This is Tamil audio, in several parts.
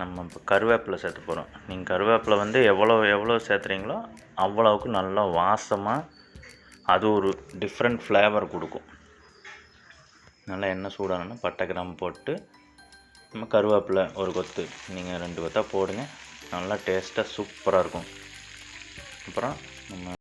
நம்ம இப்போ கருவேப்பிலை சேர்த்து போகிறோம் நீங்கள் கருவேப்பிலை வந்து எவ்வளோ எவ்வளோ சேர்த்துறீங்களோ அவ்வளோவுக்கு நல்லா வாசமாக அது ஒரு டிஃப்ரெண்ட் ஃப்ளேவர் கொடுக்கும். நல்லா எண்ணெய் சூடானோன்னா பட்டை கிராம்பு போட்டு நம்ம கருவேப்பிலை ஒரு கொத்து நீங்கள் ரெண்டு கொத்தாக போடுங்க. நல்லா டேஸ்ட்டாக சூப்பராக இருக்கும். அப்புறம் நம்ம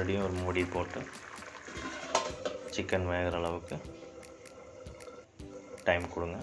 மறுபடியும் ஒரு மூடி போட்டு சிக்கன் வேகிற அளவுக்கு டைம் கொடுங்க.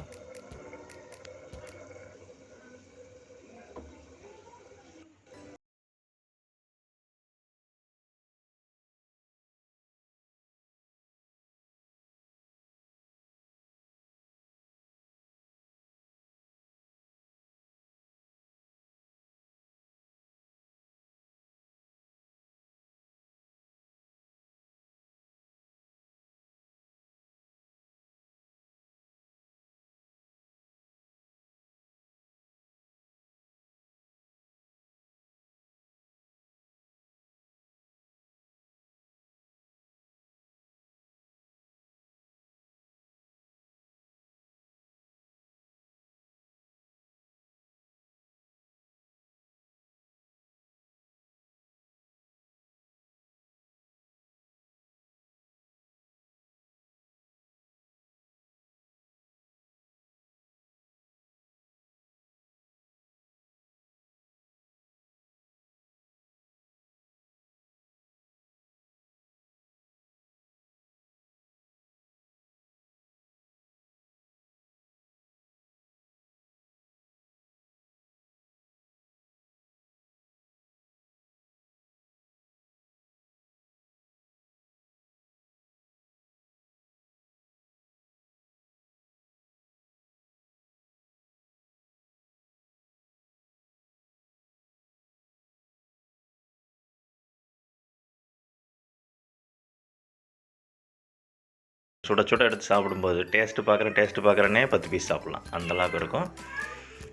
சுட சுட எடுத்து சாப்பிடும்போது டேஸ்ட்டு பார்க்குறேன் டேஸ்ட்டு பார்க்குறேனே பத்து பீஸ் சாப்பிட்லாம். அந்த அளவுக்கு இருக்கும்.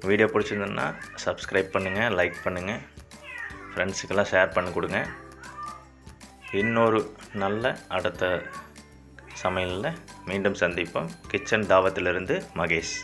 வீடியோ பிடிச்சிருந்ததுன்னா சப்ஸ்கிரைப் பண்ணுங்கள் லைக் பண்ணுங்கள் ஃப்ரெண்ட்ஸுக்கெல்லாம் ஷேர் பண்ணி கொடுங்க. இன்னொரு நல்ல அடுத்த சமையலில் மீண்டும் சந்திப்போம். கிச்சன் தாவத்திலிருந்து மகேஷ்.